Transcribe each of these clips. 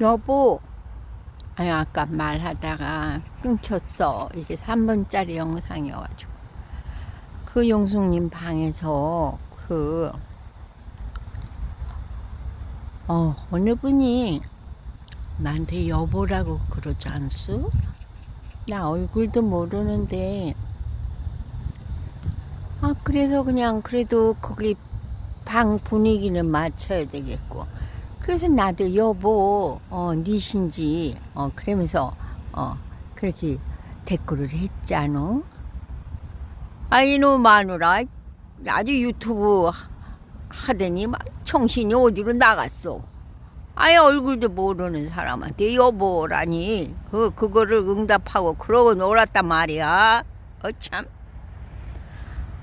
여보, 아니, 아까 말하다가 끊겼어. 이게 3분짜리 영상이어가지고. 그 용숙님 방에서 그, 어, 어느 분이 나한테 여보라고 그러지 않소? 나 얼굴도 모르는데, 아, 그래서 그냥 그래도 거기 방 분위기는 맞춰야 되겠고. 그래서 나도 여보, 어, 니신지, 어, 그러면서, 어, 그렇게 댓글을 했잖아. 아, 이놈 마누라, 아주 유튜브 하- 하더니 막 정신이 어디로 나갔어. 아예 얼굴도 모르는 사람한테 여보라니, 그, 그거를 응답하고 그러고 놀았단 말이야. 어, 참.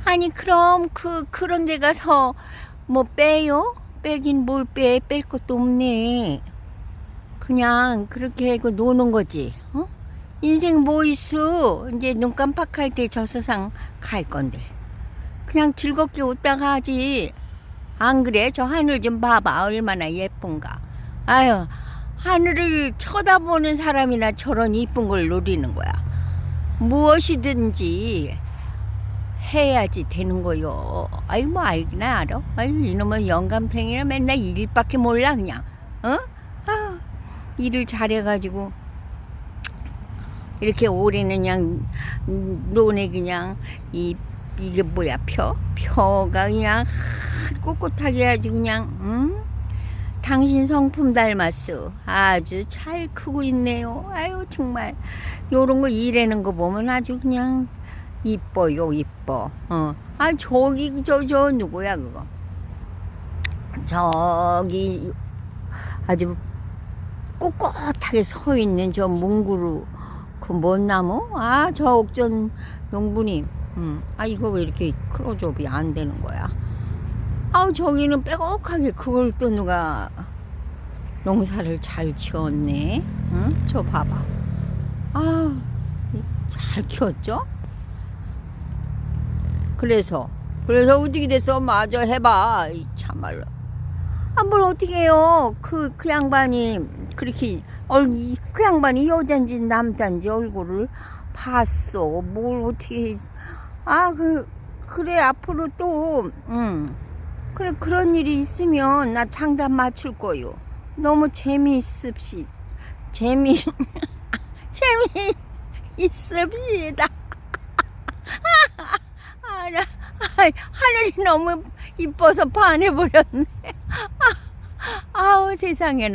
아니, 그럼 그, 그런 데 가서 뭐 빼요? 빼긴 뭘 빼, 뺄 것도 없네. 그냥 그렇게 하고 노는 거지, 어? 인생 뭐 있어? 이제 눈 깜빡할 때 저 세상 갈 건데. 그냥 즐겁게 웃다가 하지. 안 그래? 저 하늘 좀 봐봐. 얼마나 예쁜가. 아유, 하늘을 쳐다보는 사람이나 저런 이쁜 걸 노리는 거야. 무엇이든지 해야지 되는 거요. 아이 뭐 알기나 알아. 아이 이놈은 영감탱이라 맨날 일밖에 몰라 그냥. 어? 아, 일을 잘해가지고 이렇게 올해는 그냥 음, 노네 그냥 이 이게 뭐야 표 표가 그냥 하- 꼿꼿하게 아주 그냥 음 당신 성품 닮았어 아주 잘 크고 있네요 아유 정말 요런 거 일하는 거 보면 아주 그냥 이뻐요 이뻐. 어 아 저기 저저 누구야 그거? 저기 아주 꼿꼿하게 서 있는 저 몽구루. 그 뭔 나무? 아 저 옥전 용부님. 음 아 이거 왜 이렇게 크로즈업이 안 되는 거야? 아우 저기는 빼곡하게 그걸 또 누가 농사를 잘 지었네. 응 저 봐봐. 아잘 키웠죠 그래서. 그래서 어떻게 됐어. 마저 해봐. 이 참말로. 아 뭘 어떻게 해요? 그 그 양반이 그렇게 얼, 이- 그 양반이 여잔지 남잔지 얼굴을 봤어. 뭘 어떻게 아그 그래 앞으로 또 음 그래 그런 일이 있으면 나 장단 맞출 거요. 너무 재미있습시. 재미 재미 있습시다 아, 하늘이 너무 이뻐서 반해버렸네. 아우 세상에나.